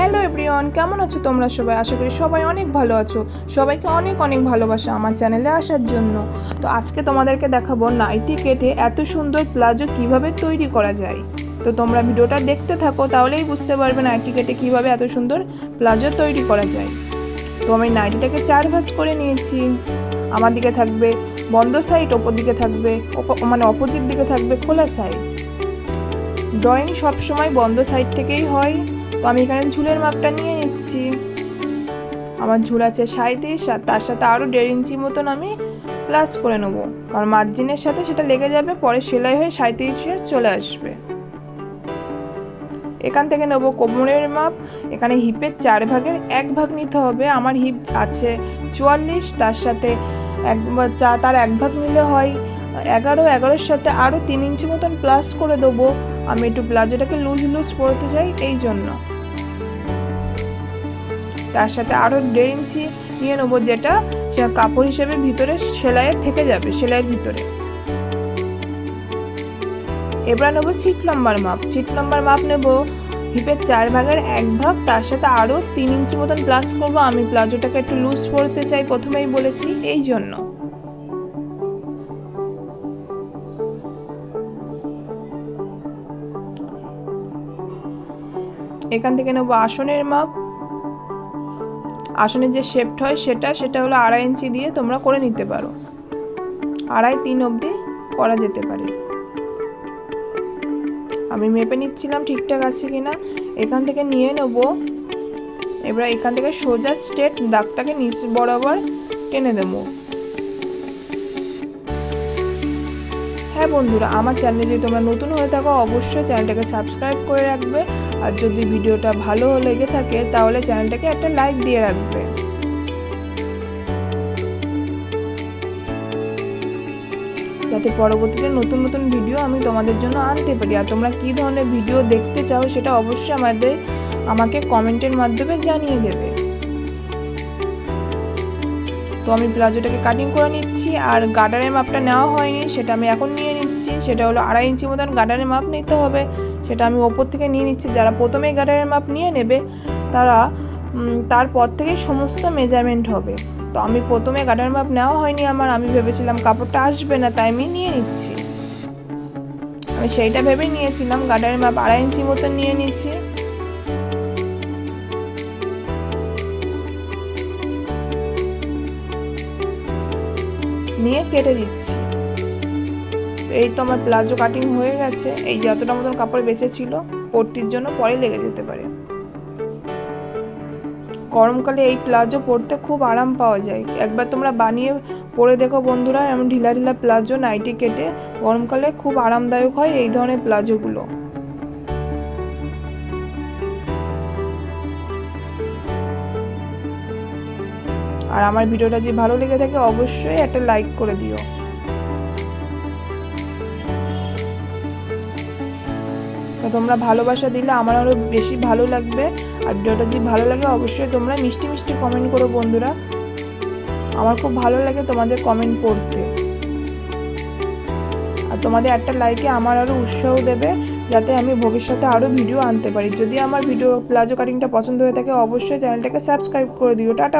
Hello everyone, কেমন আছো তোমরা সবাই? আশা করি সবাই অনেক ভালো আছো। সবাইকে অনেক অনেক ভালোবাসা আমার চ্যানেলে আসার জন্য। তো আজকে তোমাদেরকে দেখাবো নাইটি কেটে এত সুন্দর প্লাজো কীভাবে তৈরি করা যায়। তো তোমরা ভিডিওটা দেখতে থাকো, তাহলেই বুঝতে পারবে নাইটি কেটে কীভাবে এত সুন্দর প্লাজো তৈরি করা যায়। তো আমি নাইটিটাকে চার ভাজ করে নিয়েছি। আমার দিকে থাকবে বন্ধ সাইড, ওপর দিকে থাকবে মানে অপোজিট দিকে থাকবে খোলা সাইড। ড্রয়িং সবসময় বন্ধ সাইড থেকেই হয়। তো আমি এখানে ঝুলের মাপটা নিয়ে নিচ্ছি। আমার ঝুল আছে সাঁত্রিশ আর তার সাথে আরও দেড় ইঞ্চি মতন আমি প্লাস করে নেব। কারণ মার্জিনের সাথে সেটা লেগে যাবে, পরে সেলাই হয়ে সাঁত্রিশে চলে আসবে। এখান থেকে নেব কোমরের মাপ। এখানে হিপের চার ভাগের এক ভাগ নিতে হবে। আমার হিপ আছে চুয়াল্লিশ, তার সাথে এক তার এক ভাগ নিলে হয় এগারো, এগারোর সাথে আরও তিন ইঞ্চি মতন প্লাস করে দেবো। আমি একটু প্লাজোটাকে লুজ লুজ পরতে চাই এই জন্য। তার সাথে আরও দেড় ইঞ্চি নিয়ে নেব যেটা কাপড় হিসেবে ভিতরে সেলাইয়ের থেকে যাবে, সেলাইয়ের ভিতরে। এবার নেব সিট লম্বার মাপ। সিট লম্বার মাপ নেব হিপের চার ভাগের এক ভাগ, তার সাথে আরও তিন ইঞ্চি মতন প্লাস করব। আমি প্লাজোটাকে একটু লুজ পরতে চাই, প্রথমেই বলেছি, এই জন্য। এখান থেকে নেব আসনের মাপ। আসনের যে শেপটা হয় সেটা সেটা হলো আড়াই ইঞ্চি দিয়ে তোমরা করে নিতে পারো। আড়াই তিন অবধি করা যেতে পারে। আমি মেপে নিচ্ছিলাম ঠিকঠাক আছে কিনা। এখান থেকে নিয়ে নেব। এবার এখান থেকে সোজা স্ট্রেট দাগটাকে নিচ বরাবর টেনে দেবো। হ্যাঁ বন্ধুরা, আমার চ্যানেলে যদি তোমরা নতুন হয়ে থাকো, অবশ্যই চ্যানেলটাকে সাবস্ক্রাইব করে রাখবে। আর যদি ভিডিওটা ভালো লেগে থাকে, তাহলে চ্যানেলটাকে একটা লাইক দিয়ে রাখবে। যাতে পরবর্তীতে নতুন নতুন ভিডিও আমি তোমাদের জন্য আনতে পারি। আর তোমরা কী ধরনের ভিডিও দেখতে চাও, সেটা অবশ্যই আমাদের, আমাকে কমেন্টের মাধ্যমে জানিয়ে দেবে। আমি প্লাজোটাকে কাটিং করে নিচ্ছি আর গার্ডারের মাপটা নেওয়া হয়নি, সেটা আমি এখন নিয়ে নিচ্ছি। সেটা হলো আড়াই ইঞ্চি মতন গার্ডারের মাপ নিতে হবে, সেটা আমি ওপর থেকে নিয়ে নিচ্ছি। যারা প্রথমেই গার্ডারের মাপ নিয়ে নেবে, তারা তারপর থেকেই সমস্ত মেজারমেন্ট হবে। তো আমি প্রথমে গার্ডারের মাপ নেওয়া হয়নি আমার, আমি ভেবেছিলাম কাপড়টা আসবে না, তাই আমি নিয়ে নিচ্ছি। আমি সেইটা ভেবেই নিয়েছিলাম গার্ডারের মাপ আড়াই ইঞ্চি মতন নিয়ে নিচ্ছি। নিয়ে কেটে দিচ্ছি। এই তো আমার প্লাজো কাটিং হয়ে গেছে। এই যতটা মতন কাপড় বেঁচে ছিল পরতির জন্য পরে লেগে যেতে পারে। গরমকালে এই প্লাজো পরতে খুব আরাম পাওয়া যায়। একবার তোমরা বানিয়ে পরে দেখো বন্ধুরা, এমন ঢিলা ঢিলা প্লাজো নাইটি কেটে গরমকালে খুব আরামদায়ক হয় এই ধরনের প্লাজোগুলো। আর আমার ভিডিওটা যদি ভালো লেগে থাকে, অবশ্যই একটা লাইক করে দিও। তো তোমরা ভালোবাসা দিলে আমার আরও বেশি ভালো লাগবে। আর ভিডিওটা যদি ভালো লাগে, অবশ্যই তোমরা মিষ্টি মিষ্টি কমেন্ট করো বন্ধুরা। আমার খুব ভালো লাগে তোমাদের কমেন্ট পড়তে। আর তোমাদের একটা লাইকে আমার আরও উৎসাহ দেবে, যাতে আমি ভবিষ্যতে আরও ভিডিও আনতে পারি। যদি আমার ভিডিও প্লাজো কাটিংটা পছন্দ হয়ে থাকে, অবশ্যই চ্যানেলটাকে সাবস্ক্রাইব করে দিও। টাটা।